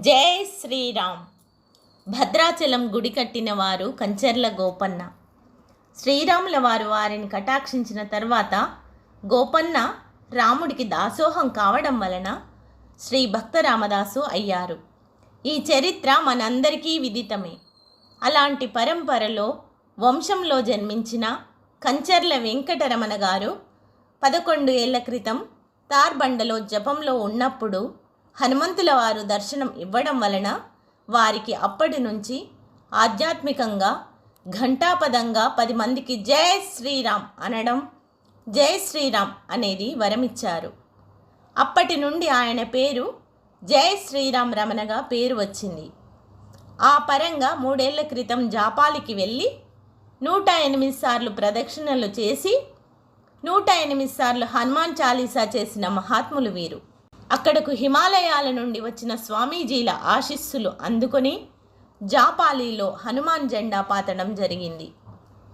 జై శ్రీరామ్. భద్రాచలం గుడి కట్టిన వారు కంచెర్ల గోపన్న. శ్రీరాముల వారు వారిని కటాక్షించిన తర్వాత గోపన్న రాముడికి దాసోహం కావడం వలన శ్రీ భక్త రామదాసు అయ్యారు. ఈ చరిత్ర మనందరికీ విదితమే. అలాంటి పరంపరలో వంశంలో జన్మించిన కంచర్ల వెంకటరమణ గారు పదకొండు ఏళ్ళ క్రితం తార్బండలో జపంలో ఉన్నప్పుడు హనుమంతుల వారు దర్శనం ఇవ్వడం వలన వారికి అప్పటి నుంచి ఆధ్యాత్మికంగా ఘంటాపదంగా పది మందికి జై శ్రీరామ్ అనడం జై శ్రీరామ్ అనేది వరమిచ్చారు. అప్పటి నుండి ఆయన పేరు జై శ్రీరామ్ రమణగా పేరు వచ్చింది. ఆ పరంగా మూడేళ్ళ క్రితం జాపాలికి వెళ్ళి నూట ఎనిమిది సార్లు ప్రదక్షిణలు చేసి నూట ఎనిమిది సార్లు హనుమాన్ చాలీసా చేసిన మహాత్ములు వీరు. అక్కడకు హిమాలయాల నుండి వచ్చిన స్వామీజీల ఆశీస్సులు అందుకొని జాపాలీలో హనుమాన్ జెండా పాతడం జరిగింది.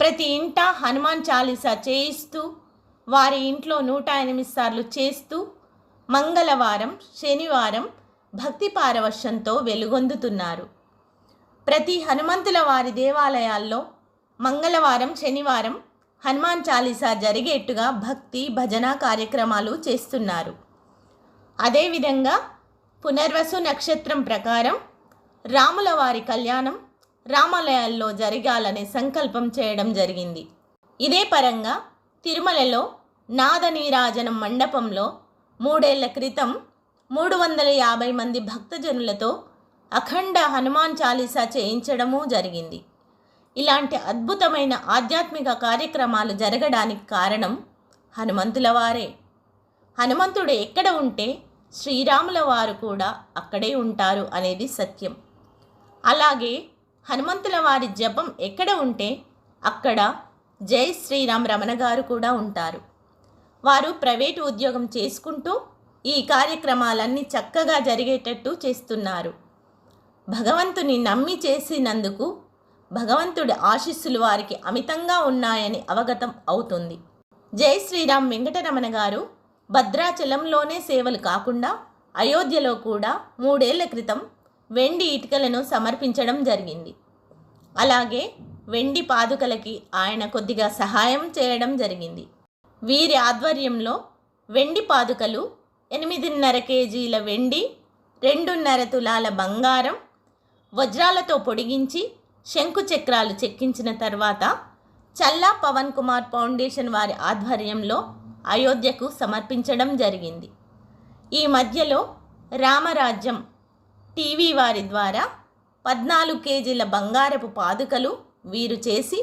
ప్రతి ఇంట హనుమాన్ చాలీసా చేయిస్తూ వారి ఇంట్లో నూట ఎనిమిది సార్లు చేస్తూ మంగళవారం శనివారం భక్తి పారవశ్యంతో వెలుగొందుతున్నారు. ప్రతి హనుమంతుల వారి దేవాలయాల్లో మంగళవారం శనివారం హనుమాన్ చాలీసా జరిగేట్టుగా భక్తి భజన కార్యక్రమాలు చేస్తున్నారు. అదేవిధంగా పునర్వసు నక్షత్రం ప్రకారం రాముల వారి కళ్యాణం రామాలయాల్లో జరగాలనే సంకల్పం చేయడం జరిగింది. ఇదే పరంగా తిరుమలలో నాదనీరాజనం మండపంలో మూడేళ్ళ క్రితం మూడు వందల యాభై మంది భక్తజనులతో అఖండ హనుమాన్ చాలీసా చేయించడము జరిగింది. ఇలాంటి అద్భుతమైన ఆధ్యాత్మిక కార్యక్రమాలు జరగడానికి కారణం హనుమంతుల వారే హనుమంతుడు ఎక్కడ ఉంటే శ్రీరాముల వారు కూడా అక్కడే ఉంటారు అనేది సత్యం. అలాగే హనుమంతుల వారి జపం ఎక్కడ ఉంటే అక్కడ జై శ్రీరామ్ రమణ గారు కూడా ఉంటారు. వారు ప్రైవేటు ఉద్యోగం చేసుకుంటూ ఈ కార్యక్రమాలన్నీ చక్కగా జరిగేటట్టు చేస్తున్నారు. భగవంతుని నమ్మి చేసినందుకు భగవంతుడి ఆశీస్సులు వారికి అమితంగా ఉన్నాయని అవగతం అవుతుంది. జై శ్రీరామ్ వెంకటరమణ గారు భద్రాచలంలోనే సేవలు కాకుండా అయోధ్యలో కూడా మూడేళ్ళ క్రితం వెండి ఇటుకలను సమర్పించడం జరిగింది. అలాగే వెండి పాదుకలకి ఆయన కొద్దిగా సహాయం చేయడం జరిగింది. వీరి ఆధ్వర్యంలో వెండి పాదుకలు ఎనిమిదిన్నర కేజీల వెండి రెండున్నర తులాల బంగారం వజ్రాలతో పొడిగించి శంకు చక్రాలు చెక్కించిన తర్వాత చల్లా పవన్ కుమార్ ఫౌండేషన్ వారి ఆధ్వర్యంలో అయోధ్యకు సమర్పించడం జరిగింది. ఈ మధ్యలో రామరాజ్యం టీవీ వారి ద్వారా పద్నాలుగు కేజీల బంగారపు పాదుకలు వీరు చేసి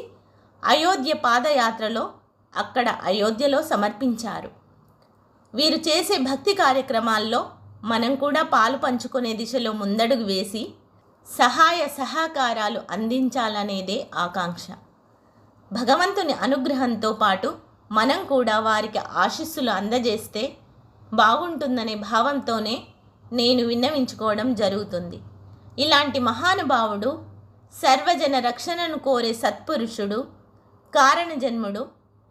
అయోధ్య పాదయాత్రలో అక్కడ అయోధ్యలో సమర్పించారు. వీరు చేసే భక్తి కార్యక్రమాల్లో మనం కూడా పాలు పంచుకునే దిశలో ముందడుగు వేసి సహాయ సహకారాలు అందించాలనేదే ఆకాంక్ష. భగవంతుని అనుగ్రహంతో పాటు మనం కూడా వారికి ఆశీస్సులు అందజేస్తే బాగుంటుందనే భావంతోనే నేను విన్నవించుకోవడం జరుగుతుంది. ఇలాంటి మహానుభావుడు సర్వజన రక్షణను కోరే సత్పురుషుడు కారణజన్ముడు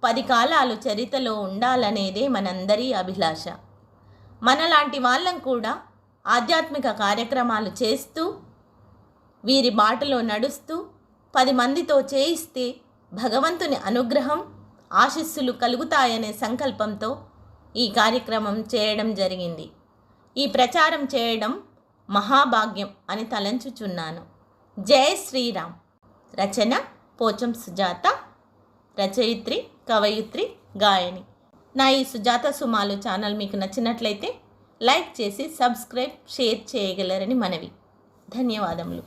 పది కాలాలు చరితలో ఉండాలనేదే మనందరి అభిలాష. మనలాంటి వాళ్ళం కూడా ఆధ్యాత్మిక కార్యక్రమాలు చేస్తూ వీరి బాటలో నడుస్తూ పది మందితో చేయిస్తే భగవంతుని అనుగ్రహం ఆశీస్సులు కలుగుతాయనే సంకల్పంతో ఈ కార్యక్రమం చేయడం జరిగింది. ఈ ప్రచారం చేయడం మహాభాగ్యం అని తలంచుచున్నాను. జయ శ్రీరామ్. రచన పోచం సుజాత రచయిత్రి కవయిత్రి గాయని. నా ఈ సుజాత సుమాలు ఛానల్ మీకు నచ్చినట్లయితే లైక్ చేసి సబ్స్క్రైబ్ షేర్ చేయగలరని మనవి. ధన్యవాదములు.